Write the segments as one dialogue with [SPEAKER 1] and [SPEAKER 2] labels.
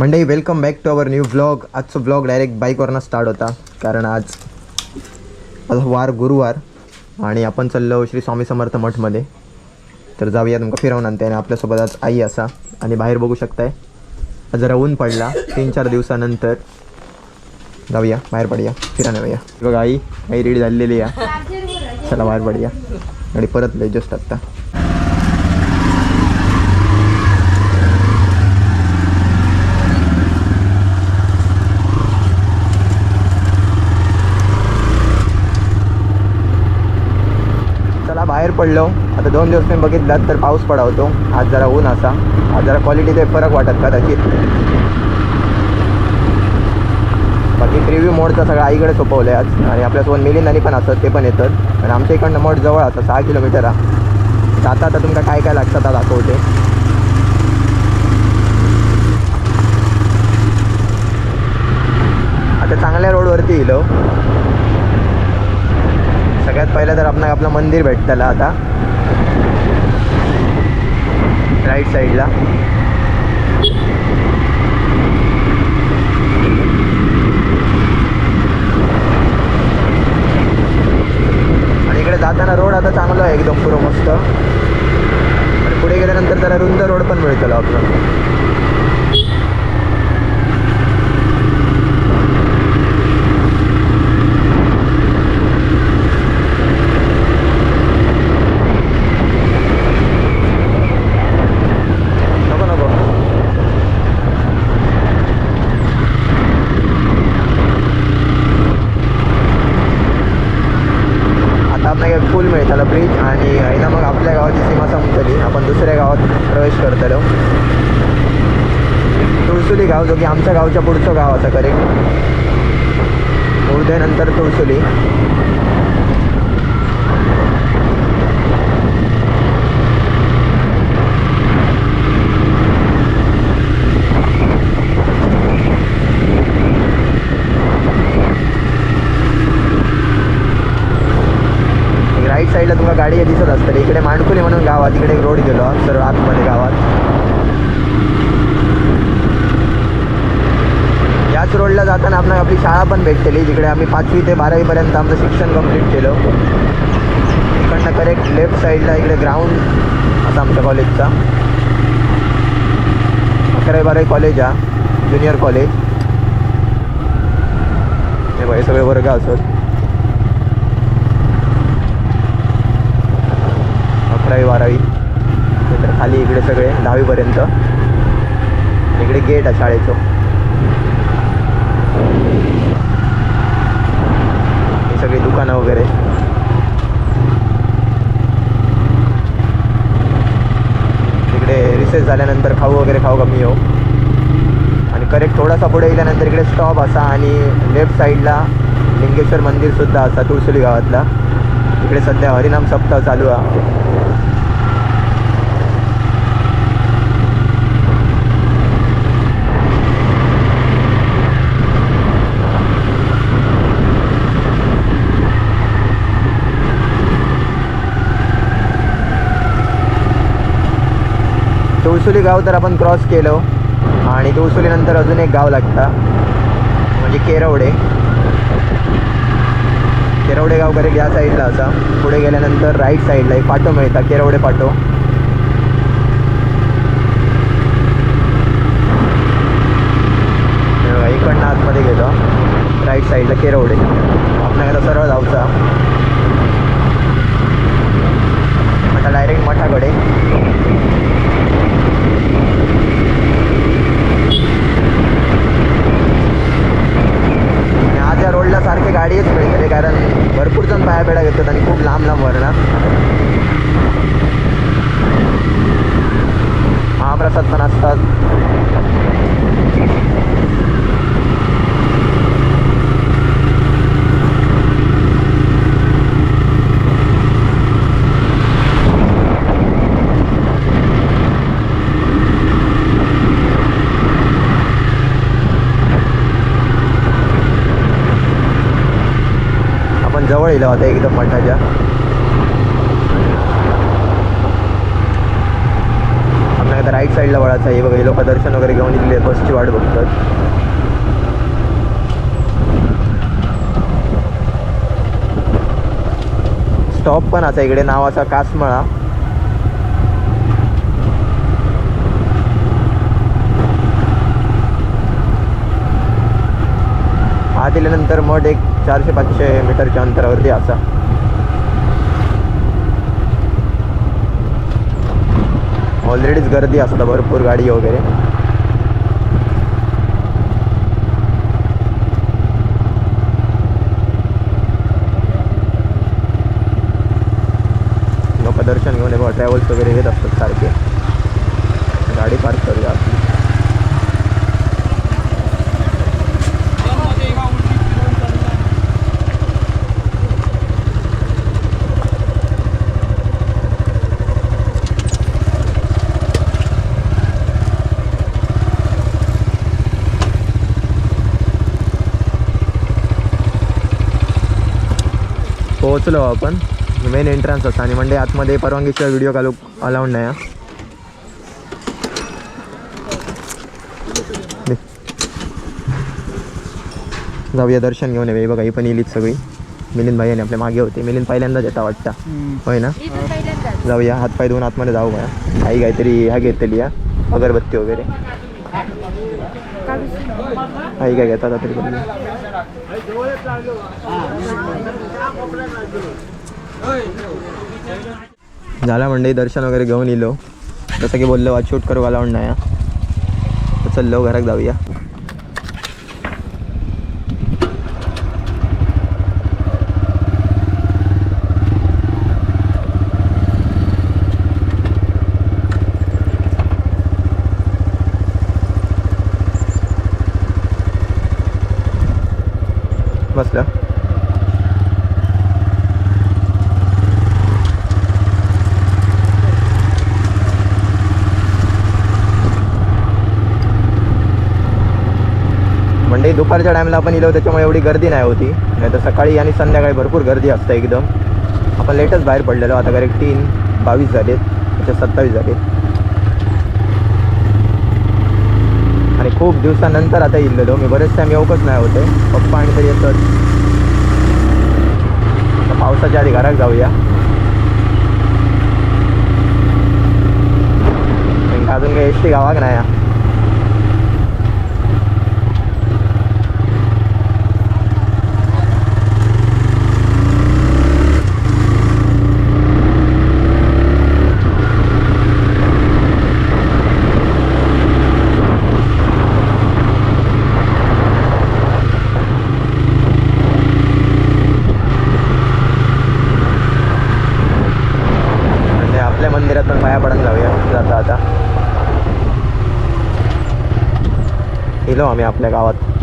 [SPEAKER 1] Mandai welcome back to our new vlog आजचा vlog direct बाईकवरनं start होता. कारण आज आज वार गुरुवार आणि आपण चाललो श्री स्वामी समर्थ मठमध्ये. तर जाऊया तुमका फिरवून आणते आणि आपल्यासोबत आज आई असा. आणि बाहेर बघू शकताय आज जरा ऊन पडला तीन चार दिवसानंतर. जाऊया बाहेर पडूया फिरायला जाऊया. बघा आई आई रेडी झालेली या चला बाहेर पडूया. आणि परत लय जस्ट आत्ता चला बाहेर पडलो. आता दोन दिवस मी बघितलात तर पाऊस पडावतो आज जरा ऊन असा. आज जरा क्वालिटीचे फरक वाटत कदाचित बाकी प्रिव्ह्यू मोडचं सगळा आईकडे सोपवलं आहे आज. आणि आपल्यासोबत मिलिंदानी पण असतात ते पण येतात. आणि आमच्या इकडनं मोड जवळ असं सहा किलोमीटर आहे. आता आता तुमका काय काय लागतं आता दाखवते. आता चांगल्या रोडवरती येलो हो. पहिलं तर आपण आपलं मंदिर भेटतलं आता. राईट साईडला आणि इकडे जाताना रोड आता चांगला आहे एकदम पुरं मस्त आणि पुढे गेल्यानंतर जरा रुंद रोड पण मिळतो आपलं नको नको आता आपल्याला एक ब्रिज आणि आहे मग आपल्या गावाची सीमा संपतली आपण दुसऱ्या गावात प्रवेश करतलो. तुळसुली गाव जो की आमच्या गावच्या पुढचं गाव असं करेक्ट उर्धेनंतर तुळसुली राईट साईडला तुम्हाला गाडी दिसत असतात इकडे मांडकुली म्हणून गावात इकडे एक रोड गेलो. सर आतमध्ये गावात याच रोडला जाताना आपण आपली शाळा पण भेटलेली जिकडे आम्ही पाचवी ते बारावीपर्यंत आमचं शिक्षण कंप्लीट केलं. इकडनं करेक्ट लेफ्ट साईडला इकडे ग्राउंड असा आमच्या कॉलेजचा अकरावी बारावी कॉलेज हा ज्युनियर कॉलेज हे बघा, हे सगळे वर्ग असत. अकरावी बारावी. नंतर खाली इकडे सगळे दहावीपर्यंत. इकडे गेट आहे शाळेचं. ही सगळी दुकानं वगैरे. इकडे रिसेस झाल्यानंतर खाऊ वगैरे खाऊ कमी येऊ आणि करेक्ट थोडासा पुढे गेल्यानंतर इकडे स्टॉप असा आणि लेफ्ट साईडला लिंगेश्वर मंदिरसुद्धा असा तुळसुली गावातला इकडे सध्या हरिनाम सप्ताह चालू आहे. तुळसुली गाव तर आपण क्रॉस केलो. आणि तुळसुलीनंतर अजून एक गाव लागतं. म्हणजे केरवडे. केरवडे गाव करेल या साईडला असा. पुढे गेल्यानंतर राईट साईडला एक पाटो मिळता केरवडे पाटो. इकडनं आतमध्ये गेलो. राईट साईडला केरवडे. आपल्याला सरळ जाऊचा आता डायरेक्ट मठाकडे आणि आज या रोडला सारखे गाडीच मिळते कारण भरपूर घेतो घेतात आणि खूप लांब लांब वरणार महाप्रसाद पण असतात. आपण जवळ आता एकदम मठाच्या. आपल्याला राईट साईडला वळायचं आहे. बघा हे लोक दर्शन वगैरे घेऊन इथले बसची वाट बघतात. स्टॉप पण असा इकडे नाव असा कासमळा. दिल्यानंतर मठ एक चारशे पाचशे मीटरच्या अंतरावरती असा. ऑलरेडीच गर्दी असता भरपूर गाडी वगैरे. लोक दर्शन घेऊन बघा ट्रॅव्हल्स वगैरे घेत असतात सारखे. गाडी पार्क करूया आपली पोहोचलो आपण. मेन एंट्रन्स असतं आणि म्हणजे आतमध्ये परवानगीशिवाय व्हिडिओ कालू अलाउड नाही. जाऊया दर्शन घेऊन येऊया. हे बघा ही पण येलीच सगळी. मिलिंद भाई आणि आपल्या मागे होते. मिलिंद पहिल्यांदाच येता वाटतं. होय ना? जाऊया हातपाय धुवून आतमध्ये जाऊ बघा. आई काहीतरी ह्या घेतली या अगरबत्ती वगैरे. आई काय घेतात आता तरी झाला म्हणजे दर्शन वगैरे घेऊन येलो जसं की बोललो आज शूट करू नाही हा. तर चललो घरात जाऊया बसलं म्हणजे दुपारच्या टायमाला आपण इलो त्याच्यामुळे एवढी गर्दी नाही होती. नाही तर सकाळी आणि संध्याकाळी भरपूर गर्दी असते एकदम. आपण लेटच बाहेर पडलेलो आता करेक्ट तीन बावीस झालेत त्याच्या सत्तावीस झालेत. खूप दिवसानंतर आता इल्लेलो. मी बरेच टाईम येऊकच नाही होते. पप्पा आणि तरी येतच आता पावसाच्या आधी घरात जाऊया. अजून काही एस टी गावाक नाही हा. म्हणजे आपल्या मंदिरात पण पाया पडून जाऊया जाता आता गेलो आम्ही आपल्या गावात.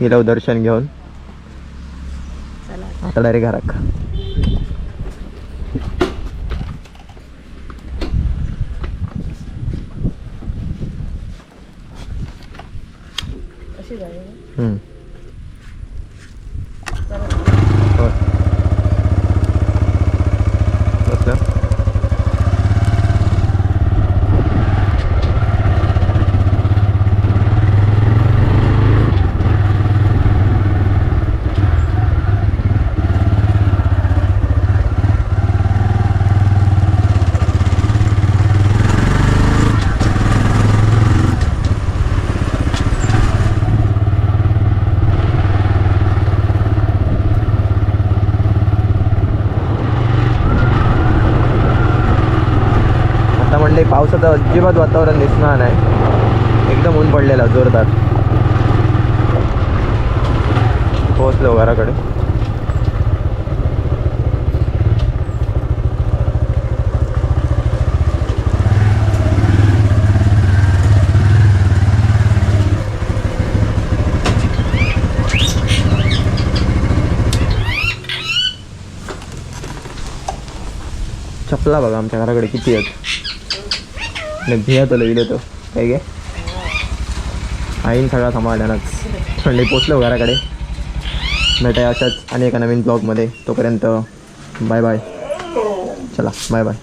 [SPEAKER 1] गेलो दर्शन घेऊन. आता डायरेक्ट घरात हम्म. होय. बसलं आता म्हणले पावसाचं अजिबात वातावरण दिसणार नाही. एकदम ऊन पडलेलं जोरदार. पोहोचलो घराकडे. चपला बघा आमच्या घराकडे किती आहेत. आणि भिया तो लविले तो हो, काय? गे आईन सगळा समाधानच थंडी पोचलो घराकडे. भेटाय अशाच आणि एका नवीन ब्लॉगमध्ये तोपर्यंत बाय बाय चला बाय बाय